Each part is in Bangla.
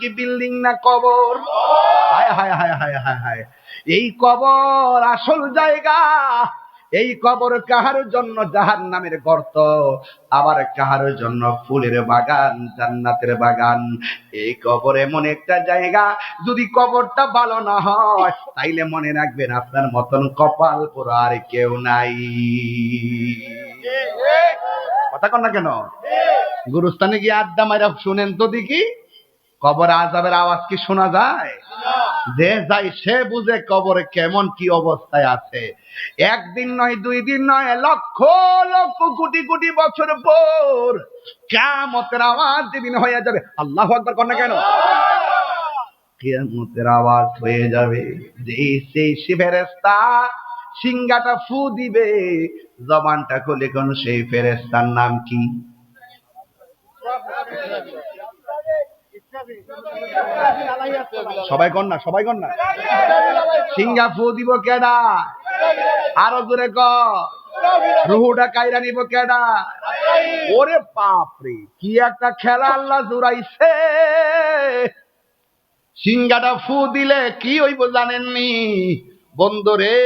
কি? বিল্ডিং না কবর? হায় হায় হায় হায় হায় হায়। এই কবর আসল জায়গা। এই কবর কাহার জন্য? জাহান নামের গর্ত। আবার কাহার জন্য? ফুলের বাগান, জান্নাতের বাগান। এই কবর এমন একটা জায়গা। যদি কবরটা ভালো না হয়, তাইলে মনে রাখবেন আপনার মতন কপাল পোড়া আর কেউ নাই। কথা কন না কেন? গুরুস্থানে গিয়ে আড্ডা মাইরা শুনেন তো দেখি। কবর আজাবের আওয়াজ কি শোনা যায়? যে যাই, সে বুঝে কবরে কেমন কি অবস্থায় আছে। একদিন নয়, দুই দিন নয়, লক্ষ লক্ষ, কোটি কোটি বছর পর কেমতের আওয়াজ যেদিন হয়ে যাবে। আল্লাহ একবার না কেন? কেমতের আওয়াজ হয়ে যাবে। যে সেই শিবেরেস্তা সিংগাটা ফু দিবে। জবানটা খুলে কোন, সেই ফেরেস্তার নাম কি? সবাই কর না, সবাই কর না। সিঙ্গা ফু দিব কেডা? আরও দূরে ক। রুহুটা কাইরা নিব কেডা? ওরে বাপরে, কি একটা খেলা আল্লাহ জুড়াইছে। সিঙ্গাটা ফু দিলে কি হইব জানেননি? বন্ধুরে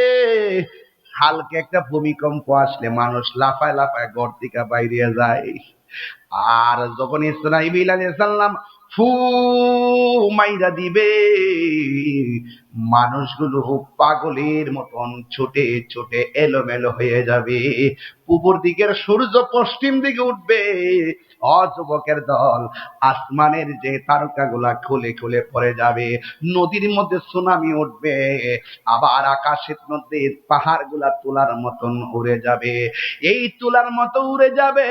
হালকা একটা ভূমিকম্প আসলে মানুষ লাফায় লাফায় ঘর থেকে বাইরে যায়। আর যখন ইসরাইল আলাইহিস ফু মাইরা দিবে। মানুষগুলো পাগলের মতন ছোটে ছোটে এলোমেলো হয়ে যাবে। উপর দিকের সূর্য পশ্চিম দিকে উঠবে। অযুবকের দল আসমানের যে তারকাগুলা খুলে খুলে পড়ে যাবে, নদীর মধ্যে সুনামি উঠবে, আবার আকাশের মধ্যে পাহাড়গুলা তোলার মতন উড়ে যাবে। এই তুলার মতো উড়ে যাবে,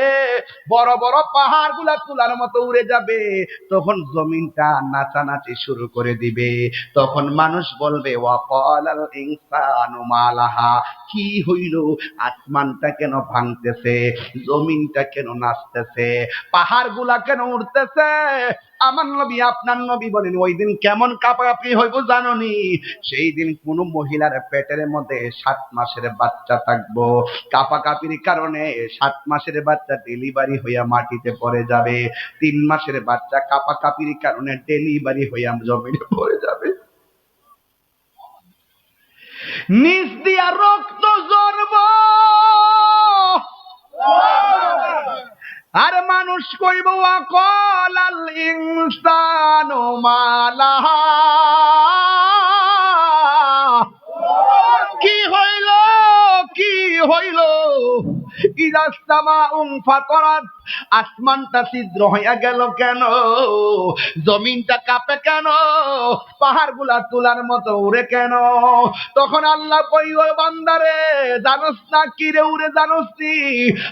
বড় বড় পাহাড়গুলা তুলার মতো উড়ে যাবে। তখন জমিনটা নাচানাচি শুরু করে দিবে। তখন মানুষ বলবে ওয়াকালাল ইনসানু মালাহা। কি হইল? আসমানটা কেন ভাঙতেছে? জমিনটা কেন নাচতেছে? পাহাড়গুলা কেন উঠতেছে আমার নবী, আপনার নবী বলেন, ওই দিন কেমন কাপাকাপি হইব জাননি? সেই দিন কোন মহিলার পেটের মধ্যে সাত মাসের বাচ্চা থাকব। কাপাকাপির কারণে সাত মাসের বাচ্চা ডেলিভারি হইয়া মাটিতে পড়ে যাবে। তিন মাসের বাচ্চা কাপাকাপির কারণে ডেলিভারি হইয়া জমিনে পড়ে যাবে। নিচ দিয়া রক্ত মানুষ কইব অকল আল ইনসানু মালাহা। আসমানটা ছিদ্র হইয়া গেল কেন? জমিনটা কাঁপে কেন? পাহাড়গুলা তুলার মতো উড়ে কেন? তখন আল্লাহ কই ও বান্দারে, জানোস না কি রে উড়ে জানোস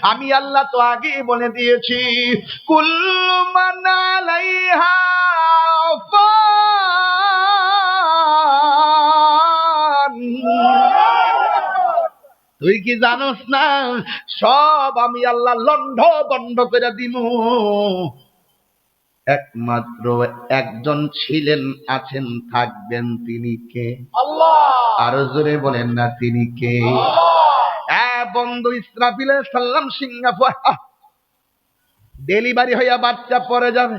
আমি আল্লাহ তো আগেই বলে দিয়েছি, কুল্লু মান তুই কি জানোস না? সব আমি আল্লাহ লন্ড বন্ধ করে দিমু। একমাত্র একজন ছিলেন আছেন থাকবেন তিনি কে? আরও জোরে বলেন না তিনি কে? বন্ধু ইসরাফিল সাল্লাম সিঙ্গাপুর। ডেলিভারি হইয়া বাচ্চা পরে যাবে।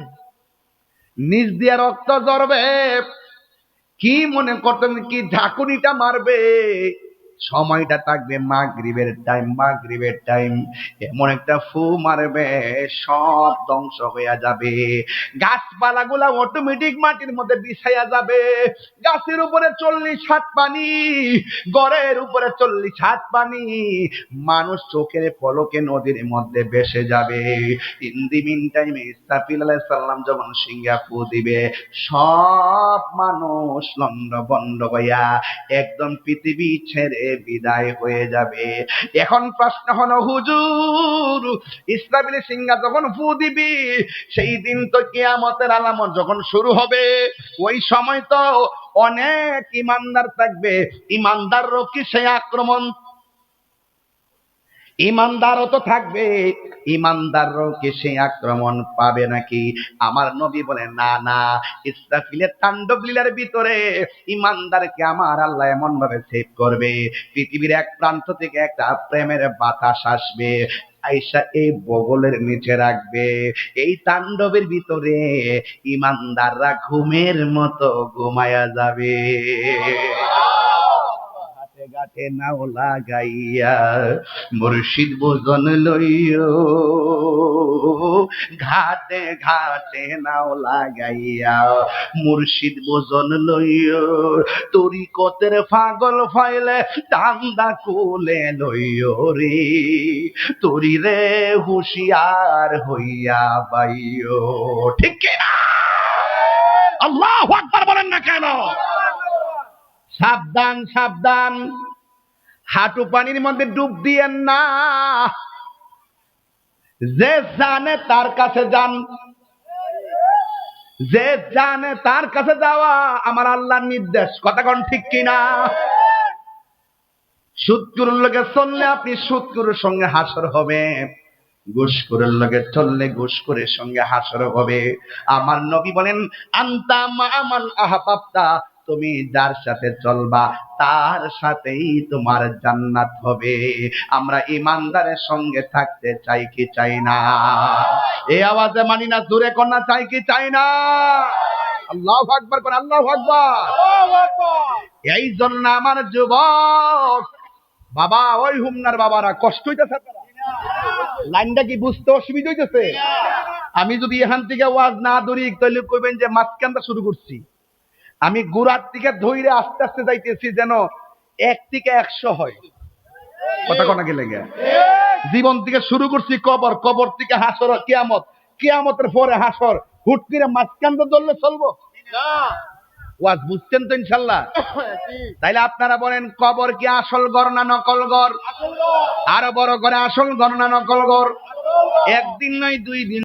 নিজ দিয়ে রক্ত জড়বে কি মনে করতেন কি ঝাঁকুনিটা মারবে? সময়টা থাকবে মা মাগরিবের টাইম মাগরিবের টাইম এমন একটা ফু মারবে, সব ধ্বংস হইয়া যাবে। গাছপালা গুলা অটোমেটিক মাটির মধ্যে বিছাইয়া যাবে। গাছের উপরে চল্লিশ হাত পানি গড়ের উপরে চল্লিশ হাত পানি। মানুষ চোখের পলকে নদীর মধ্যে ভেসে যাবে। ইন দি মিন টাইমে ইসরাফিল আলাইহিস সালাম যখন সিঙ্গা ফু দিবে, সব মানুষ লন্ড বন্ড হইয়া একদম পৃথিবী ছেড়ে বিদায় হয়ে যাবে। এখন প্রশ্ন হলো, হুজুর ইসরাফিল সিংহা যখন ফু দিবি, সেই দিন তো কিয়ামতের আলামত যখন শুরু হবে, ওই সময় তো অনেক ইমানদার থাকবে। ইমানদার কি সে আক্রমণ ইমানদারও তো থাকবে। ইমানদারও কি সেই আক্রমণ পাবে নাকি? আমার নবী বলে না না, ইসরাফিলের তাণ্ডব লীলার ভিতরে ইমানদারকে আমার আল্লাহ এমন ভাবে সেভ করবে। পৃথিবীর এক প্রান্ত থেকে একটা প্রেমের বাতাস আসবে। আইসা এই বগলের নিচে রাখবে। এই তাণ্ডবের ভিতরে ইমানদাররা ঘুমের মতো ঘুমায়া যাবে। ঘাটে নাও লাগাইয়া, মুর্শিদ বোজন লইও। ঘাটে ঘাটে নাও লাগাইয়া, মুর্শিদ বোজন লইও। তোরি কতের পাগল ফাইলে টান্দা কোলে লইও রে। তোরি রে হুশিয়ার হইয়া বাইও। ঠিক আল্লাহ আকবার বলেন না কেন? সাবধান সাবধান। হাঁটু পানির মধ্যে ডুব দিয়েন না। যে জানে তার কাছে যান, যে জানে তার কাছে যাওয়া আমার আল্লাহর নির্দেশ। কথা কোন ঠিক কিনা? সুৎকুরের লোকে চললে আপনি সুৎকুরের সঙ্গে হাসর হবে। ঘুষখোরের লগে চললে ঘুষখোরের সঙ্গে হাসর হবে। আমার নবী বলেন, আন্তা মামান আহাপাপ্তা তুমি যার সাথে চলবা, তার সাথেই তোমার জান্নাত হবে। আমরা ইমানদারের সঙ্গে থাকতে চাই কি চাই না? এই আওয়াজে মানি না, জোরে কন্যা চাই কি চাই না? আল্লাহ আকবার করে, আল্লাহ এই জন্য আমার যুবক, বাবা, ওই হুমনার বাবারা, কষ্ট হইতেছে লাইনটা কি বুঝতে অসুবিধা হইতেছে? আমি যদি এখান থেকে ওয়াজ না ধরি, তাহলে কইবেন যে মাঝখানটা শুরু করছি। আমি গুড়ার থেকে ধইরে আস্তে আস্তে যাইতেছি যেন এক থেকে একশো হয়। কথা কনা গেলে জীবন থেকে শুরু করছি কবর কবর থেকে হাসর, কিয়ামত। কিয়ামতের পরে হাসর, হুট করে মাঝখানটা ধরলে চলবো? ওয়াজ বুঝছেন তো ইনশাল্লাহ? তাইলে আপনারা বলেন, কবর কি আসল গড় না নকল গড় আরও বড় করে, আসল গড় না নকল গড় একদিন নয়, দুই দিন